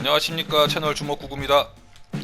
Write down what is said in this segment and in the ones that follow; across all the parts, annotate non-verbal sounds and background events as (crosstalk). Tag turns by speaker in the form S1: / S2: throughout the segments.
S1: 안녕하십니까 채널 주먹구구입니다.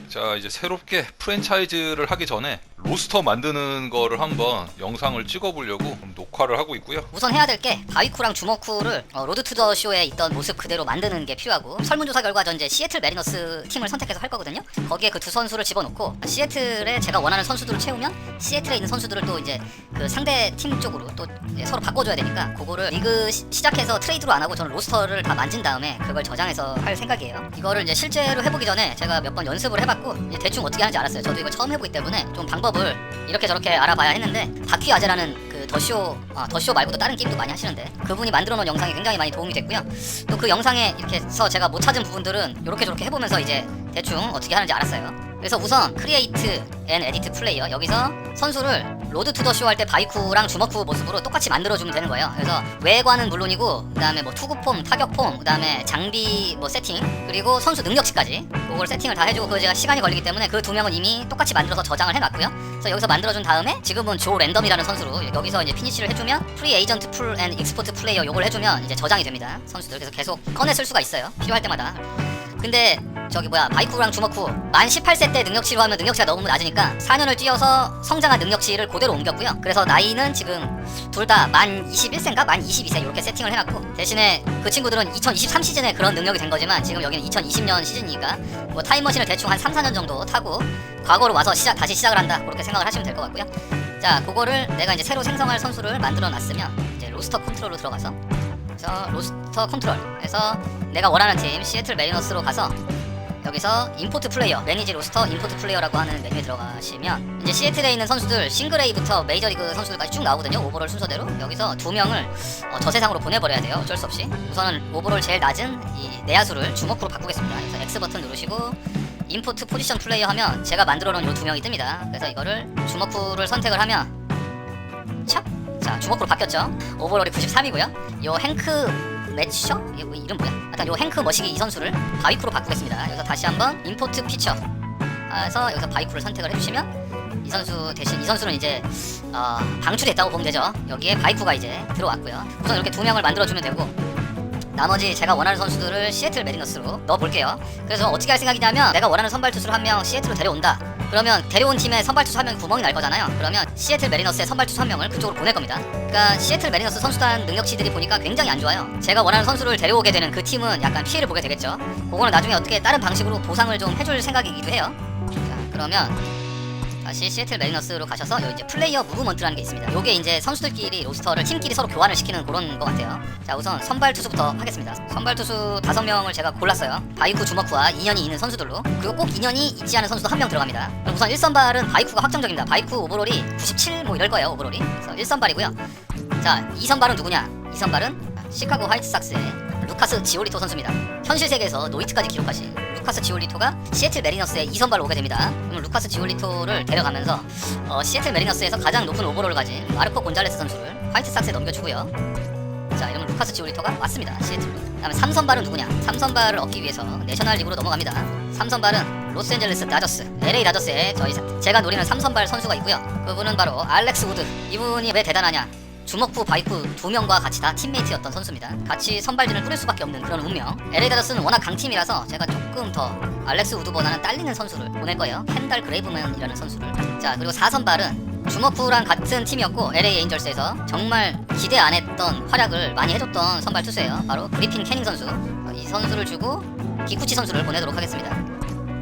S1: 자 이제 새롭게 프랜차이즈를 하기 전에 로스터 만드는 거를 한번 영상을 찍어보려고 좀 녹화를 하고 있고요.
S2: 우선 해야 될 게 바위쿠랑 주먹쿠를 어, 로드 투 더 쇼에 있던 모습 그대로 만드는 게 필요하고 설문조사 결과 전 이제 시애틀 메리너스 팀을 선택해서 할 거거든요. 거기에 그 두 선수를 집어넣고 시애틀에 제가 원하는 선수들을 채우면 시애틀에 있는 선수들을 또 이제 그 상대 팀 쪽으로 또 서로 바꿔줘야 되니까 그거를 리그 시, 시작해서 트레이드로 안 하고 저는 로스터를 다 만진 다음에 그걸 저장해서 할 생각이에요. 이거를 이제 실제로 해보기 전에 제가 몇 번 연습을 해봤고 대충 어떻게 하는지 알았어요. 저도 이거 처음 해보기 때문에 좀 방법 을 이렇게 저렇게 알아봐야 했는데 바퀴 아재라는 그 더쇼 아, 더쇼 말고도 다른 게임도 많이 하시는데 그분이 만들어 놓은 영상이 굉장히 많이 도움이 됐고요. 또 그 영상에 이렇게 해서 제가 못 찾은 부분들은 이렇게 저렇게 해보면서 이제 대충 어떻게 하는지 알았어요. 그래서 우선 크리에이트 앤 에디트 플레이어 여기서 선수를 로드 투 더 쇼 할 때 바이쿠랑 주먹쿠 모습으로 똑같이 만들어주면 되는 거예요. 그래서 외관은 물론이고 그 다음에 뭐 투구폼, 타격폼, 그 다음에 장비 뭐 세팅 그리고 선수 능력치까지 그걸 세팅을 다 해주고 그거 제가 시간이 걸리기 때문에 그 두 명은 이미 똑같이 만들어서 저장을 해놨고요. 그래서 여기서 만들어준 다음에 지금은 조 랜덤이라는 선수로 여기서 이제 피니쉬를 해주면 프리 에이전트 풀 앤 익스포트 플레이어 요걸 해주면 이제 저장이 됩니다. 선수들 그래서 계속 꺼내 쓸 수가 있어요. 필요할 때마다. 근데 저기 뭐야 바이쿠랑 주먹쿠 만 18세 때 능력치로 하면 능력치가 너무 낮으니까 4년을 뛰어서 성장한 능력치를 그대로 옮겼고요. 그래서 나이는 지금 둘 다 만 21세인가? 만 22세 이렇게 세팅을 해놨고 대신에 그 친구들은 2023 시즌에 그런 능력이 된 거지만 지금 여기는 2020년 시즌이니까 뭐 타임머신을 대충 한 3, 4년 정도 타고 과거로 와서 시작 다시 시작을 한다. 그렇게 생각을 하시면 될 것 같고요. 자 그거를 내가 이제 새로 생성할 선수를 만들어 놨으면 이제 로스터 컨트롤로 들어가서 그래서 로스터 컨트롤에서 내가 원하는 팀 시애틀 메리너스로 가서 여기서 임포트 플레이어 매니지 로스터 임포트 플레이어라고 하는 메뉴에 들어가시면 이제 시애틀에 있는 선수들 싱글 A부터 메이저리그 선수들까지 쭉 나오거든요 오버롤 순서대로. 여기서 두 명을 어, 저 세상으로 보내버려야 돼요 어쩔 수 없이. 우선은 오버롤 제일 낮은 이 내야수를 주먹으로 바꾸겠습니다. 그래서 X 버튼 누르시고 임포트 포지션 플레이어 하면 제가 만들어 놓은 요두 명이 뜹니다. 그래서 이거를 주먹구를 선택을 하면 찹! 자 주먹구로 바뀌었죠 오버롤이 93이고요 요 행크 매치셔? 뭐 이름 뭐야? 하여튼 요 행크 머시기 이 선수를 바이쿠로 바꾸겠습니다 여기서 다시 한번 임포트 피처 그래서 여기서 바이쿠를 선택을 해주시면 이 선수 대신 이 선수는 이제 어, 방출했다고 보면 되죠 여기에 바이쿠가 이제 들어왔고요 우선 이렇게 두 명을 만들어주면 되고 나머지 제가 원하는 선수들을 시애틀 메리너스로 넣어볼게요. 그래서 어떻게 할 생각이냐면 내가 원하는 선발 투수를 한 명 시애틀로 데려온다. 그러면 데려온 팀에 선발 투수 한 명이 구멍이 날 거잖아요. 그러면 시애틀 메리너스의 선발 투수 한 명을 그쪽으로 보낼 겁니다. 그러니까 시애틀 메리너스 선수단 능력치들이 보니까 굉장히 안 좋아요. 제가 원하는 선수를 데려오게 되는 그 팀은 약간 피해를 보게 되겠죠. 그거는 나중에 어떻게 다른 방식으로 보상을 좀 해줄 생각이기도 해요. 자, 그러면 다시 시애틀 메리너스로 가셔서 이제 플레이어 무브먼트라는 게 있습니다. 요게 이제 선수들끼리 로스터를 팀끼리 서로 교환을 시키는 그런 것 같아요. 자 우선 선발 투수부터 하겠습니다. 선발 투수 다섯 명을 제가 골랐어요. 바이쿠 주먹쿠와 인연이 있는 선수들로 그리고 꼭 인연이 있지 않은 선수도 한 명 들어갑니다. 우선 1선발은 바이쿠가 확정적입니다. 바이쿠 오버롤이 97 뭐 이럴 거예요 오버롤이. 그래서 1선발이고요. 자 2선발은 누구냐? 2선발은 시카고 화이트삭스의 루카스 지올리토 선수입니다. 현실 세계에서 노이트까지 기록하신 루카스 지올리토가 시애틀 메리너스에 2선발로 오게 됩니다. 그럼 루카스 지올리토를 데려가면서 어, 시애틀 메리너스에서 가장 높은 오버롤을 가진 마르코 곤잘레스 선수를 화이트삭스에 넘겨주고요. 자 이러면 루카스 지올리토가 왔습니다. 시애틀로. 그 다음에 3선발은 누구냐? 3선발을 얻기 위해서 내셔널 리그로 넘어갑니다. 3선발은 로스앤젤레스 다저스, LA 다저스에 저희 사- 제가 노리는 3선발 선수가 있고요. 그분은 바로 알렉스 우드. 이분이 왜 대단하냐? 주먹구 바이쿠 두 명과 같이 다 팀메이트였던 선수입니다. 같이 선발진을 꾸릴 수밖에 없는 그런 운명. LA 다저스는 워낙 강팀이라서 제가 조금 더 알렉스 우드보다는 딸리는 선수를 보낼 거예요. 헨달 그레이브맨이라는 선수를. 자 그리고 4선발은 주먹구랑 같은 팀이었고 LA 에인절스에서 정말 기대 안 했던 활약을 많이 해줬던 선발 투수예요. 바로 그리핀 캐닝 선수. 어, 이 선수를 주고 기쿠치 선수를 보내도록 하겠습니다.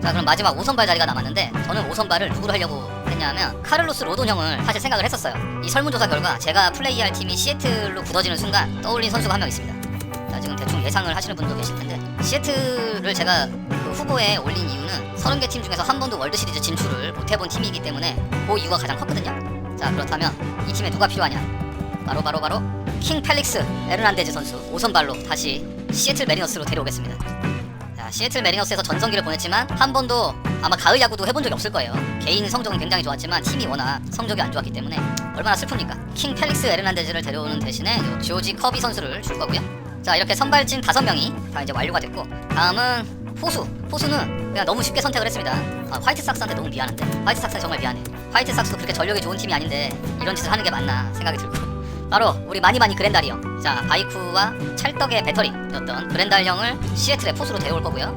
S2: 자 그럼 마지막 5선발 자리가 남았는데 저는 5선발을 누구로 하려고 했냐면 카를로스 로돈 형을 사실 생각을 했었어요. 이 설문조사 결과 제가 플레이할 팀이 시애틀로 굳어지는 순간 떠올린 선수가 한 명 있습니다. 자 지금 대충 예상을 하시는 분도 계실 텐데 시애틀을 제가 그 후보에 올린 이유는 30개 팀 중에서 한 번도 월드 시리즈 진출을 못 해본 팀이기 때문에 그 이유가 가장 컸거든요. 자 그렇다면 이 팀에 누가 필요하냐? 바로 바로 바로 킹 펠릭스 에르난데즈 선수 5선발로 다시 시애틀 메리너스로 데려오겠습니다. 자, 시애틀 메리너스에서 전성기를 보냈지만 한 번도 아마 가을 야구도 해본 적이 없을 거예요. 개인 성적은 굉장히 좋았지만 팀이 워낙 성적이 안 좋았기 때문에 얼마나 슬픕니까? 킹 펠릭스 에르난데즈를 데려오는 대신에 요 조지 커비 선수를 줄 거고요. 자 이렇게 선발진 다섯 명이 다 이제 완료가 됐고 다음은 포수. 포수는 그냥 너무 쉽게 선택을 했습니다. 아, 화이트 삭스한테 너무 미안한데 화이트 삭스 정말 미안해. 화이트 삭스도 그렇게 전력이 좋은 팀이 아닌데 이런 짓을 하는 게 맞나 생각이 들고 바로 우리 마니마니 그랜달이요. 자, 바이쿠와 찰떡의 배터리였던 그랜달형을 시애틀에 포수로 데려올 거고요.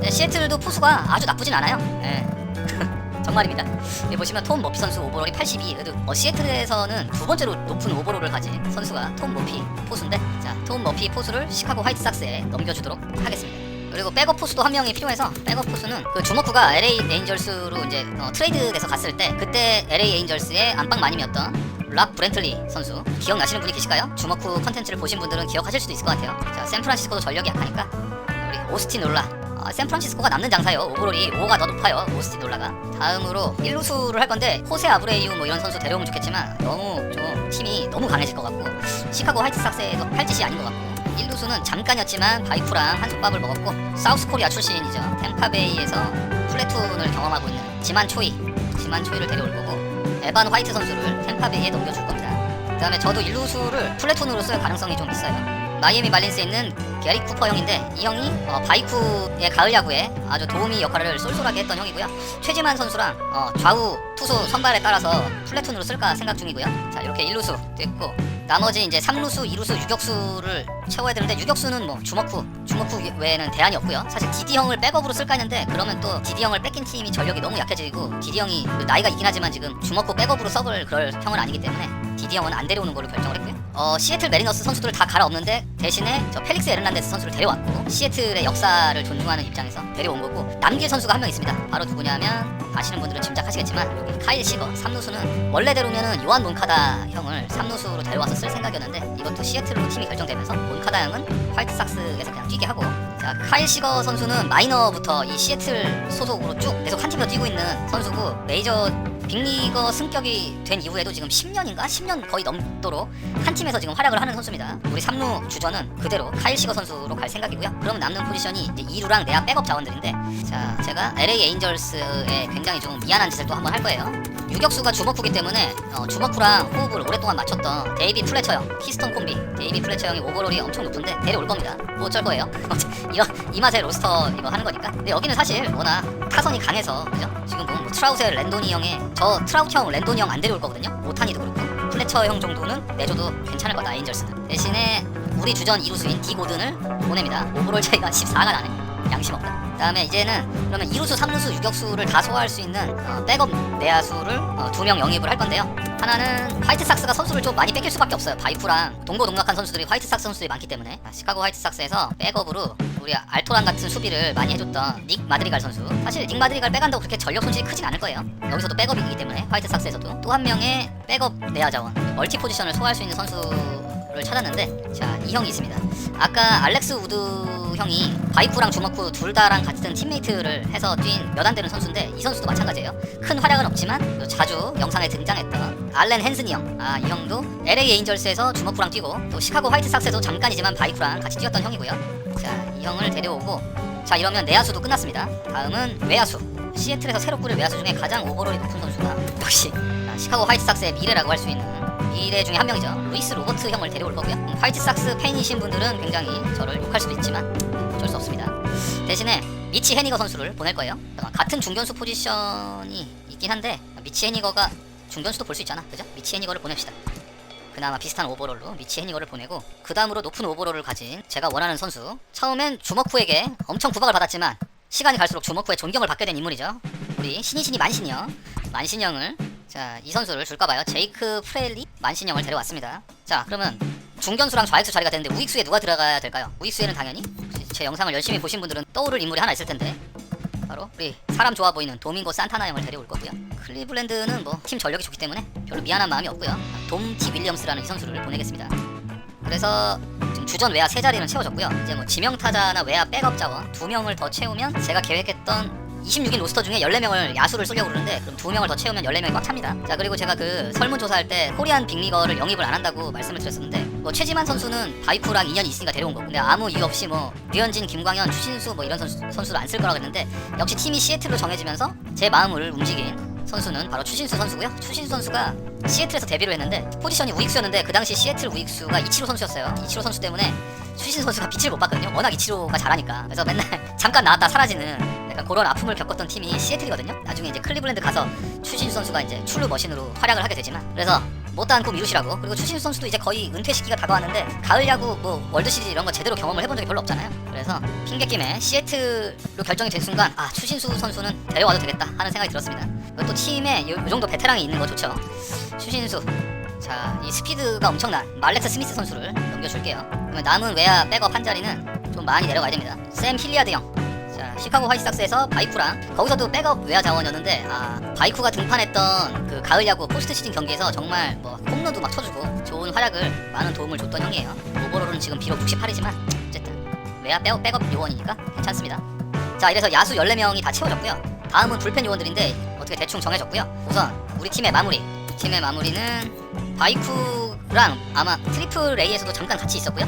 S2: 네, 시애틀도 포수가 아주 나쁘진 않아요. 예. (laughs) 정말입니다. 여기 보시면 톰 머피 선수 오버롤이 82. 그래도 어, 시애틀에서는 두 번째로 높은 오버롤을 가진 선수가 톰 머피 포수인데, 자, 톰 머피 포수를 시카고 화이트삭스에 넘겨주도록 하겠습니다. 그리고 백업 포수도 한 명이 필요해서 백업 포수는 그 주먹구가 LA 에인절스로 이제 어, 트레이드돼서 갔을 때 그때 LA 에인절스의 안방 마님이었던 락 브렌틀리 선수 기억나시는 분이 계실까요? 주먹구 컨텐츠를 보신 분들은 기억하실 수도 있을 것 같아요. 자, 샌프란시스코도 전력이 약하니까 우리 오스틴 놀라. 아, 샌프란시스코가 남는 장사요. 오버롤이 5가 더 높아요. 오스틴 놀라가. 다음으로 일루수를 할 건데 호세 아브레이우 뭐 이런 선수 데려오면 좋겠지만 너무 좀 팀이 너무 강해질 것 같고 시카고 화이트삭스에도 할 짓이 아닌 것 같고 일루수는 잠깐이었지만 바이프랑 한솥밥을 먹었고 사우스 코리아 출신이죠. 템파베이에서 플래툰을 경험하고 있는 지만 초이, 지만 초이를 데려올 거고 에반 화이트 선수를 템파베이에 넘겨줄 겁니다. 그 다음에 저도 일루수를 플래툰으로 쓸 가능성이 좀 있어요. 마이애미 말린스에 있는 게리 쿠퍼 형인데 이 형이 어, 바이쿠의 가을 야구에 아주 도우미 역할을 쏠쏠하게 했던 형이고요. 최지만 선수랑 어, 좌우 투수 선발에 따라서 플래툰으로 쓸까 생각 중이고요. 자 이렇게 일루수 됐고 나머지 이제 3루수, 2루수, 유격수를 채워야 되는데 유격수는 뭐 주먹후, 주먹후 외에는 대안이 없고요. 사실 디디 형을 백업으로 쓸까 했는데 그러면 또 디디 형을 뺏긴 팀이 전력이 너무 약해지고 디디 형이 그 나이가 있긴 하지만 지금 주먹후 백업으로 썩을 그럴 형은 아니기 때문에 디디 형은 안 데려오는 걸로 결정을 했고요. 어, 시애틀 메리너스 선수들을 다 갈아엎는데 대신에 저 펠릭스 에르난데스 선수를 데려왔고 시애틀의 역사를 존중하는 입장에서 데려온 거고 남길 선수가 한 명 있습니다. 바로 누구냐면 아시는 분들은 짐작하시겠지만 여기 카일 시거 3루수는 원래대로면은 요한 몬카다 형을 3루수로 데려와서 쓸 생각이었는데 이것도 시애틀로 팀이 결정되면서 몬카다 형은 화이트삭스에서 그냥 뛰게 하고 자 카일 시거 선수는 마이너부터 이 시애틀 소속으로 쭉 계속 한 팀더 뛰고 있는 선수고 메이저 빅리거 승격이 된 이후에도 지금 10년인가 10년 거의 넘도록 한 팀에서 지금 활약을 하는 선수입니다. 우리 3루 주전은 그대로 카일 시거 선수로 갈 생각이고요. 그러면 남는 포지션이 이제 2루랑 내야 백업 자원들인데 자 제가 LA 에인절스에 굉장히 좀 미안한 짓을 또 한번 할 거예요. 유격수가 주먹구기 때문에 어, 주먹구랑 호흡을 오랫동안 맞췄던 데이비 플래처 형, 히스턴 콤비 데이비 플래처 형이 오버롤이 엄청 높은데 데려올 겁니다. 뭐 어쩔 거예요. (laughs) 이런 이 맛에 로스터 이거 하는 거니까. 근데 여기는 사실 워낙 타선이 강해서 그죠? 지금 보면 뭐 트라우스의 랜도니 형에 저 트라우트 형, 랜도니 형 안 데려올 거거든요. 오타니도 그렇고 플래처 형 정도는 내줘도 괜찮을 거다 에인절스는. 대신에 우리 주전 이루수인 디 고든을 보냅니다. 오버롤 차이가 14가 나네. 양심 없다. 그다음에 이제는 그러면 2루수, 3루수, 유격수를 다 소화할 수 있는 어, 백업 내야수를 어, 두명 영입을 할 건데요. 하나는 화이트삭스가 선수를 좀 많이 뺏길 수밖에 없어요. 바이프랑 동고동락한 선수들이 화이트삭스 선수들이 많기 때문에 아, 시카고 화이트삭스에서 백업으로 우리 알토란 같은 수비를 많이 해줬던 닉 마드리갈 선수. 사실 닉 마드리갈 빼간다고 그렇게 전력 손실이 크진 않을 거예요. 여기서도 백업이기 때문에 화이트삭스에서도 또 한 명의 백업 내야 자원, 멀티 포지션을 소화할 수 있는 선수를 찾았는데 자 이 형이 있습니다. 아까 알렉스 우드 형이 바이쿠랑 주먹쿠 둘 다랑 같은 팀메이트를 해서 뛴 몇 안 되는 선수인데 이 선수도 마찬가지예요. 큰 활약은 없지만 또 자주 영상에 등장했던 알렌 헨슨이 형. 아 이 형도 LA 에인절스에서 주먹쿠랑 뛰고 또 시카고 화이트삭스에도 잠깐이지만 바이쿠랑 같이 뛰었던 형이고요. 자 이 형을 데려오고 자 이러면 내야수도 끝났습니다. 다음은 외야수. 시애틀에서 새로 꾸릴 외야수 중에 가장 오버롤이 높은 선수가 역시 아, 시카고 화이트삭스의 미래라고 할 수 있는 미래 중에 한 명이죠. 루이스 로버트 형을 데려올 거고요. 음, 화이트삭스 팬이신 분들은 굉장히 저를 욕할 수도 있지만 어쩔 수 없습니다. 대신에 미치 헤니거 선수를 보낼 거예요. 같은 중견수 포지션이 있긴 한데 미치 헤니거가 중견수도 볼 수 있잖아, 그죠? 미치 헤니거를 보냅시다. 그나마 비슷한 오버롤로 미치 헤니거를 보내고 그 다음으로 높은 오버롤을 가진 제가 원하는 선수 처음엔 주먹후에게 엄청 구박을 받았지만 시간이 갈수록 주먹후의 존경을 받게 된 인물이죠 우리 신이신이 만신이요 만신형을 자 이 선수를 줄까봐요 제이크 프레일리 만신형을 데려왔습니다 자 그러면 중견수랑 좌익수 자리가 되는데 우익수에 누가 들어가야 될까요? 우익수에는 당연히 제 영상을 열심히 보신 분들은 떠오를 인물이 하나 있을 텐데 바로 우리 사람 좋아 보이는 도밍고 산타나 형을 데려올 거고요. 클리블랜드는 뭐 팀 전력이 좋기 때문에 별로 미안한 마음이 없고요. 돔티 윌리엄스라는 이 선수를 보내겠습니다. 그래서 지금 주전 외야 세 자리는 채워졌고요. 이제 뭐 지명 타자나 외야 백업 자원 두 명을 더 채우면 제가 계획했던 26인 로스터 중에 14명을 야수를 쓰려고 그러는데 그럼 두 명을 더 채우면 14명이 꽉 찹니다. 자 그리고 제가 그 설문조사할 때 코리안 빅리거를 영입을 안 한다고 말씀을 드렸었는데 뭐 최지만 선수는 바이쿠랑 인연이 있으니까 데려온 거고 근데 아무 이유 없이 뭐 류현진, 김광현, 추신수 뭐 이런 선수, 선수를 안 쓸 거라고 했는데 역시 팀이 시애틀로 정해지면서 제 마음을 움직인 선수는 바로 추신수 선수고요. 추신수 선수가 시애틀에서 데뷔를 했는데 포지션이 우익수였는데 그 당시 시애틀 우익수가 이치로 선수였어요. 이치로 선수 때문에 추신수 선수가 빛을 못 봤거든요. 워낙 이치로가 잘하니까. 그래서 맨날 (laughs) 잠깐 나왔다 사라지는 약간 그런 아픔을 겪었던 팀이 시애틀이거든요. 나중에 이제 클리블랜드 가서 추신수 선수가 이제 출루 머신으로 활약을 하게 되지만 그래서 못다 않고 미루시라고. 그리고 추신수 선수도 이제 거의 은퇴 시기가 다가왔는데 가을 야구 뭐 월드 시리즈 이런 거 제대로 경험을 해본 적이 별로 없잖아요. 그래서 핑계김에 시애틀로 결정이 된 순간 아 추신수 선수는 데려와도 되겠다 하는 생각이 들었습니다. 또 팀에 이, 이 정도 베테랑이 있는 거 좋죠. 추신수. 자 이 스피드가 엄청난 말렉스 스미스 선수를 넘겨줄게요. 그러면 남은 외야 백업 한 자리는 좀 많이 내려가야 됩니다. 샘 힐리아드 형. 자, 시카고 화이트삭스에서 바이쿠랑 거기서도 백업 외야 자원이었는데 아 바이쿠가 등판했던 그 가을 야구 포스트 시즌 경기에서 정말 뭐 홈런도 막 쳐주고 좋은 활약을 많은 도움을 줬던 형이에요. 오버롤은 지금 비록 68이지만 어쨌든 외야 백업, 백업 요원이니까 괜찮습니다. 자 이래서 야수 14명이 다 채워졌고요. 다음은 불펜 요원들인데 어떻게 대충 정해졌고요. 우선 우리 팀의 마무리 팀의 마무리는 바이쿠랑 아마 트리플 A에서도 잠깐 같이 있었고요.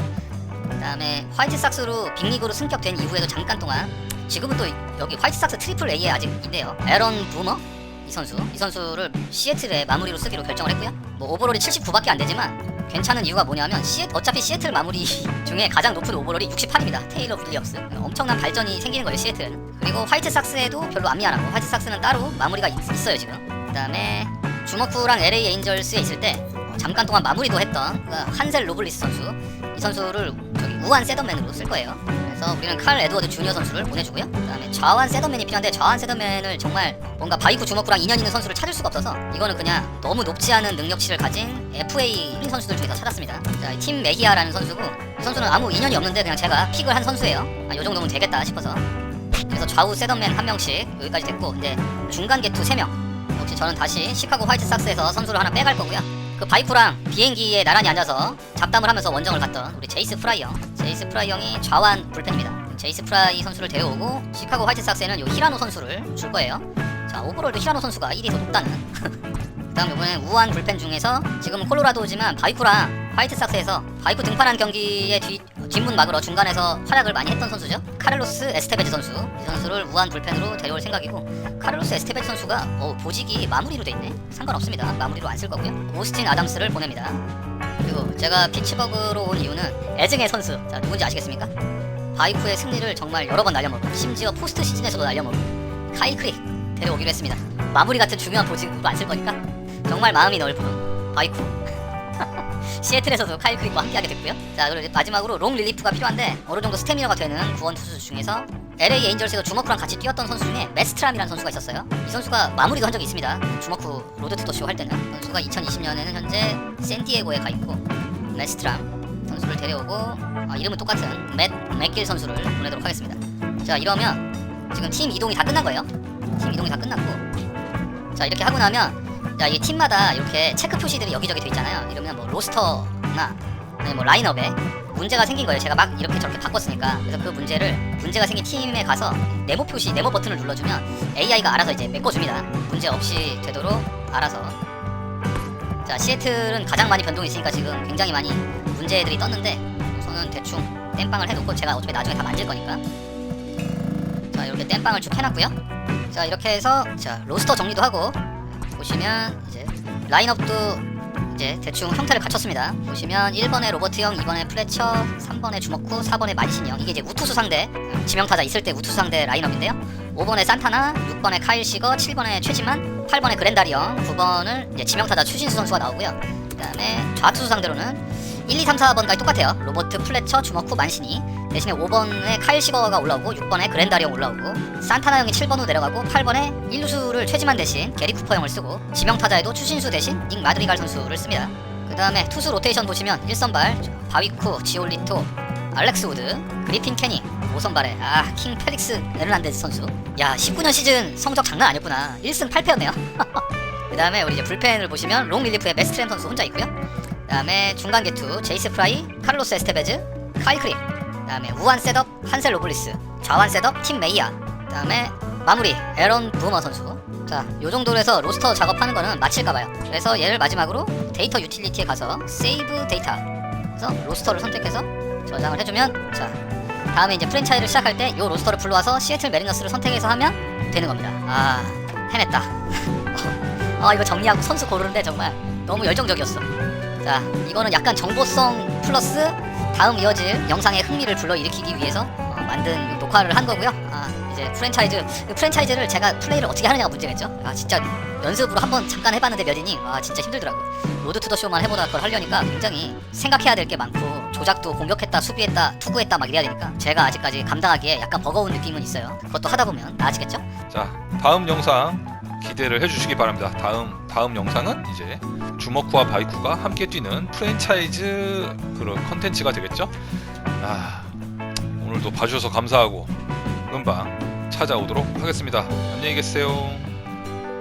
S2: 그 다음에 화이트삭스로 빅리그로 승격된 이후에도 잠깐 동안 지금은 또 여기 화이트삭스 트리플 A에 아직 있네요. 에런 부머 이 선수 이 선수를 시애틀의 마무리로 쓰기로 결정을 했고요. 뭐 오버롤이 79밖에 안 되지만 괜찮은 이유가 뭐냐면 시애 어차피 시애틀 마무리 (laughs) 중에 가장 높은 오버롤이 68입니다. 테일러 윌리엄스 엄청난 발전이 생기는 거예요 시애틀은. 그리고 화이트삭스에도 별로 안 미안하고 화이트삭스는 따로 마무리가 있, 어요 지금. 그다음에 주머쿠랑 LA 에인절스에 있을 때 어, 잠깐 동안 마무리도 했던 그 한셀 로블리스 선수 이 선수를 저기 우한 세더맨으로 쓸 거예요. 그래서 우리는 칼 에드워드 주니어 선수를 보내주고요. 그다음에 좌완 세더맨이 필요한데 좌완 세더맨을 정말 뭔가 바이쿠 주먹구랑 인연 있는 선수를 찾을 수가 없어서 이거는 그냥 너무 높지 않은 능력치를 가진 FA 선수들 중에서 찾았습니다. 자, 이팀 메기아라는 선수고 이 선수는 아무 인연이 없는데 그냥 제가 픽을 한 선수예요. 아, 요 정도면 되겠다 싶어서 그래서 좌우 세더맨 한 명씩 여기까지 됐고 이제 중간 개투 세 명. 역시 저는 다시 시카고 화이트삭스에서 선수를 하나 빼갈 거고요. 그 바이쿠랑 비행기에 나란히 앉아서 잡담을 하면서 원정을 갔던 우리 제이스 프라이 형. 제이스 프라이 형이 좌완 불펜입니다. 제이스 프라이 선수를 데려오고 시카고 화이트삭스에는 요 히라노 선수를 줄 거예요. 자 오버롤도 히라노 선수가 1위 더 높다는. (laughs) 그다음 요번에 우한 불펜 중에서 지금 콜로라도지만 바이쿠랑 화이트삭스에서 바이쿠 등판한 경기의 뒤 뒷문 막으로 중간에서 활약을 많이 했던 선수죠. 카를로스 에스테베즈 선수 이 선수를 우한 불펜으로 데려올 생각이고 카를로스 에스테베즈 선수가 어, 보직이 마무리로 돼 있네. 상관없습니다. 마무리로 안 쓸 거고요. 오스틴 아담스를 보냅니다. 그리고 제가 피츠버그로 온 이유는 애증의 선수 자 누군지 아시겠습니까? 바이쿠의 승리를 정말 여러 번 날려먹고 심지어 포스트 시즌에서도 날려먹고 카이 크릭 데려오기로 했습니다. 마무리 같은 중요한 보직으로 안쓸 거니까 정말 마음이 넓은 바이쿠 시애틀에서도 카이 크릭과 함께하게 됐고요. 자 그리고 마지막으로 롱 릴리프가 필요한데 어느 정도 스태미너가 되는 구원 투수 중에서 LA 에인절스에서 주머쿠랑 같이 뛰었던 선수 중에 메스트람이라는 선수가 있었어요. 이 선수가 마무리도 한 적이 있습니다. 주머쿠 로드 투더 쇼 할 때는 선수가 2020년에는 현재 샌디에고에 가 있고 메스트람 선수를 데려오고 아, 이름은 똑같은 맷 맥길 선수를 보내도록 하겠습니다. 자 이러면 지금 팀 이동이 다 끝난 거예요. 팀 이동이 다 끝났고 자 이렇게 하고 나면 자 이 팀마다 이렇게 체크 표시들이 여기저기 돼 있잖아요. 이러면 뭐 로스터나 뭐 라인업에 문제가 생긴 거예요. 제가 막 이렇게 저렇게 바꿨으니까 그래서 그 문제를 문제가 생긴 팀에 가서 네모 표시 네모 버튼을 눌러주면 AI가 알아서 이제 메꿔줍니다. 문제 없이 되도록 알아서 자 시애틀은 가장 많이 변동이 있으니까 지금 굉장히 많이 문제들이 떴는데 저는 대충 땜빵을 해놓고 제가 어차피 나중에 다 만질 거니까 자 이렇게 땜빵을 쭉 해놨고요 자 이렇게 해서 자 로스터 정리도 하고 보시면 이제 라인업도 이제 대충 형태를 갖췄습니다. 보시면 1번에 로버트 형 2번에 플래처 3번에 주먹쿠 4번에 만신 형. 이게 이제 우투수 상대 지명타자 있을 때 우투수 상대 라인업인데요. 5번에 산타나 6번에 카일 시거 7번에 최지만 8번에 그랜다리 형. 9번을 이제 지명타자 추신수 선수가 나오고요. 그 다음에 좌투수 상대로는 1, 2, 3, 4번까지 똑같아요. 로버트, 플래처, 주먹후, 만신이. 대신에 5번에 카일 시거가 올라오고 6번에 그랜다리 형 올라오고 산타나 형이 7번으로 내려가고 8번에 1루수를 최지만 대신 게리 쿠퍼 형을 쓰고 지명타자에도 추신수 대신 닉 마드리갈 선수를 씁니다. 그 다음에 투수 로테이션 보시면 1선발 바위쿠, 지올리토, 알렉스 우드, 그리핀 캐니 5선발에 아킹 펠릭스 에르난데스 선수. 야 19년 시즌 성적 장난 아니었구나. 1승 8패였네요. (laughs) 그 다음에 우리 이제 불펜을 보시면 롱 릴리프의 메스트램 선수 혼자 있고요 그 다음에 중간 개투 제이스 프라이, 카를로스 에스테베즈, 카이 크릭 그 다음에 우한 셋업 한셀 로블리스 좌완 셋업 팀 메이아. 그 다음에 마무리 에런 부머 선수. 자 요 정도로 해서 로스터 작업하는 거는 마칠까봐요. 그래서 얘를 마지막으로 데이터 유틸리티에 가서 세이브 데이터. 그래서 로스터를 선택해서 저장을 해주면 자 다음에 이제 프랜차이즈를 시작할 때 요 로스터를 불러와서 시애틀 메리너스를 선택해서 하면 되는 겁니다. 아 해냈다. 아 (laughs) 이거 정리하고 선수 고르는데 정말 너무 열정적이었어 자 이거는 약간 정보성 플러스 다음 이어질 영상의 흥미를 불러일으키기 위해서 어, 만든 녹화를 한 거고요. 아, 이제 프랜차이즈 그 프랜차이즈를 제가 플레이를 어떻게 하느냐가 문제겠죠. 아 진짜 연습으로 한번 잠깐 해봤는데 몇 이닝 아 진짜 힘들더라고. 로드 투 더 쇼만 해보다 그걸 하려니까 굉장히 생각해야 될 게 많고 조작도 공격했다 수비했다 투구했다 막 이래야 되니까 제가 아직까지 감당하기에 약간 버거운 느낌은 있어요. 그것도 하다 보면 나아지겠죠?
S1: 자 다음 영상 기대를 해주시기 바랍니다. 다음 다음 영상은 이제 주먹쿠와 바이쿠가 함께 뛰는 프랜차이즈 그런 컨텐츠가 되겠죠. 아 오늘도 봐주셔서 감사하고 금방 찾아오도록 하겠습니다. 안녕히 계세요.